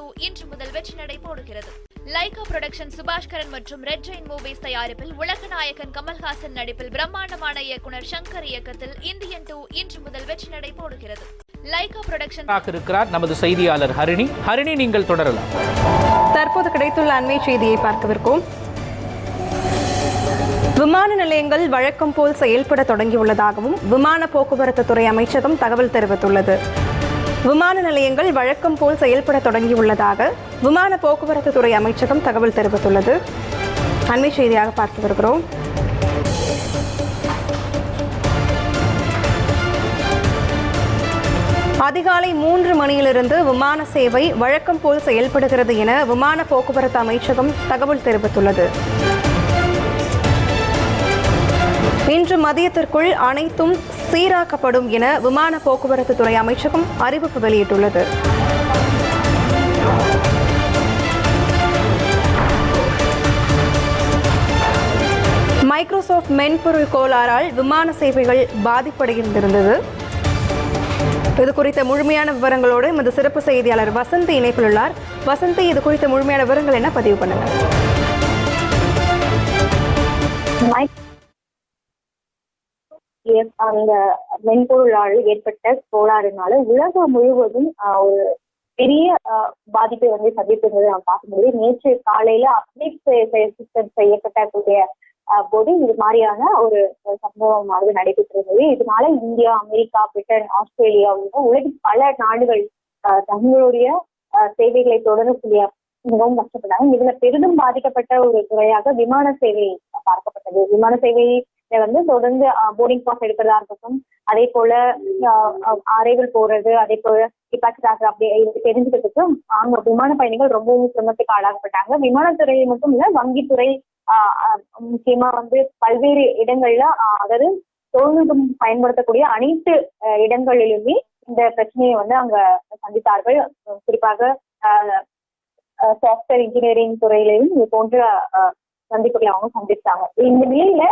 Two இன்று முதல் வெற்றி நடை போடுகிறது. லைகா புரொடக்ஷன் சுபாஷ்கரன் மற்றும் ரெட் ஜெயின் மூவிஸ் தயாரிப்பில் உலக நாயகன் கமல்ஹாசன் நடிப்பில் பிரம்மாண்டமான இயக்குனர் சங்கர் இயக்கத்தில் இந்தியன் டூ இன்று முதல் வெற்றி நடை போடுகிறது. லைகா புரொடக்ஷன் ஆக இருக்கிறார் நமது செய்தியாளர் ஹரிணி. ஹரிணி நீங்கள் தொடரலாம். தற்போது கிடைத்துள்ள அண்மை செய்தியை பார்க்கவிருக்கோம். விமான நிலையங்கள் வழக்கம் போல் செயல்பட தொடங்கியுள்ளதாகவும் விமான போக்குவரத்து துறை அமைச்சகம் தகவல் தெரிவித்துள்ளது. விமான நிலையங்கள் வழக்கம் போல் செயல்பட தொடங்கியுள்ளதாக விமான போக்குவரத்து துறை அமைச்சகம் தகவல் தெரிவித்துள்ளது. அண்மை செய்தியாக பார்த்து வருகிறோம். அதிகாலை மூன்று மணியிலிருந்து விமான சேவை வழக்கம் போல் செயல்படுகிறது என விமான போக்குவரத்து அமைச்சகம் தகவல் தெரிவித்துள்ளது. இன்று மதியத்திற்குள் அனைத்தும் சீராக்கப்படும் என விமான போக்குவரத்து துறை அமைச்சகம் அறிவிப்பு வெளியிட்டுள்ளது. மைக்ரோசாஃப்ட் மென்பொருள் கோளாறால் விமான சேவைகள் பாதிப்படைந்திருந்தது. இது குறித்த முழுமையான விவரங்களோடு எமது சிறப்பு செய்தியாளர் வசந்தி இணைப்பில் உள்ளார். வசந்தி இது குறித்த முழுமையான விவரங்கள் என்ன? பதிவு பண்ணுங்க. அந்த மென்பொருளால் ஏற்பட்ட கோளாறுனால உலகம் முழுவதும் ஒரு பெரிய ஆஹ், பாதிப்பை வந்து சந்தித்திருந்தது நாம் பார்க்க முடியும் நேற்று காலையில அப்டேட் செய்யப்பட்டக்கூடிய போது இது மாதிரியான ஒரு சம்பவமானது நடைபெற்றிருந்தது. இதனால இந்தியா அமெரிக்கா பிரிட்டன் ஆஸ்திரேலியா உள்ளிட்ட உலகின் பல நாடுகள் ஆஹ், தங்களுடைய சேவைகளை தொடரக்கூடிய மிகவும் கஷ்டப்பட்டாங்க. இதுல பெரிதும் பாதிக்கப்பட்ட ஒரு துறையாக விமான சேவை பார்க்கப்பட்டது. விமான சேவை வந்து தொடர்ந்து போர்டிங் பாஸ் எடுக்கிறதா இருக்கட்டும் அதே போல அறைகள் போறது அதே போல டிபாச்சர் ஆகுது அப்படி தெரிஞ்சுக்கிறதுக்கு அங்க விமான பயணிகள் ரொம்பவும் சிரமத்துக்கு ஆளாகப்பட்டாங்க. விமானத்துறை மட்டும் இல்ல வங்கித்துறை ஆஹ் முக்கியமா வந்து பல்வேறு இடங்கள்ல அதாவது தொழில்நுட்பம் பயன்படுத்தக்கூடிய அனைத்து இடங்களிலுமே இந்த பிரச்சனையை வந்து அங்க சந்தித்தார்கள். குறிப்பாக சாஃப்ட்வேர் இன்ஜினியரிங் துறையிலையும் இது போன்ற ஆஹ், சந்திப்புகளை அவங்க சந்திச்சாங்க. இந்த நிலையில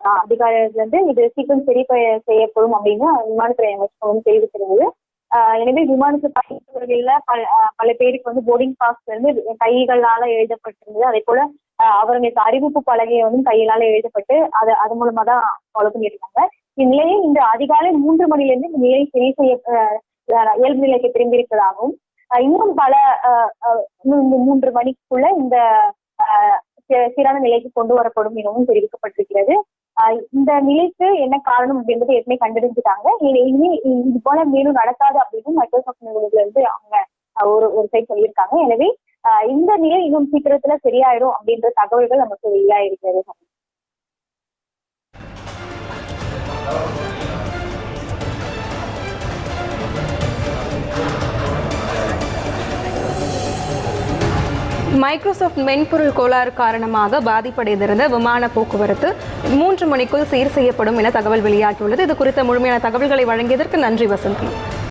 அதிகாரிகள் வந்து இது சீக்கிரம் சரி செய்யப்படும் அப்படின்னு விமானத்துறை அமைச்சகம் வந்து தெரிவித்திருந்தது ஆஹ், எனவே விமானத்தை பயணிகளில் பல பல பேருக்கு வந்து போர்டிங் பாஸ் வந்து கைகளால எழுதப்பட்டிருந்தது. அதே போல அவர்களுக்கு அறிவிப்பு பலகை வந்து கையிலால எழுதப்பட்டு அது அது மூலமா தான் ஃபாலோ பண்ணியிருக்காங்க. இந்நிலையில் இந்த அதிகாலை மூன்று மணிலிருந்து இந்த நிலை சரி செய்ய இயல்பு நிலைக்கு திரும்பியிருப்பதாகவும் இன்னும் பல ஆஹ், இன்னும் இந்த மூன்று மணிக்குள்ள இந்த சீரான நிலைக்கு கொண்டு வரப்படும் எனவும் தெரிவிக்கப்பட்டிருக்கிறது. இந்த நிலைக்கு என்ன காரணம் அப்படின்றது ஏற்கனவே கண்டறிஞ்சுட்டாங்க. இனி இது போல மேலும் நடக்காது அப்படின்னு மைக்ரோசாஃப்ட் நிறுவனத்துல இருந்து அவங்க ஒரு ஒரு சைட் சொல்லியிருக்காங்க. எனவே இந்த நிலை இன்னும் சீக்கிரத்துல சரியாயிடும் அப்படின்ற தகவல்கள் நமக்கு வெளியாயிருக்கிறது. மைக்ரோசாஃப்ட் மென்பொருள் கோளாறு காரணமாக பாதிப்படைந்திருந்த விமான போக்குவரத்து மூன்று மணிக்குள் சீர் செய்யப்படும் என தகவல் வெளியாகியுள்ளது. இது குறித்த முழுமையான தகவல்களை வழங்கியதற்கு நன்றி வசந்தி.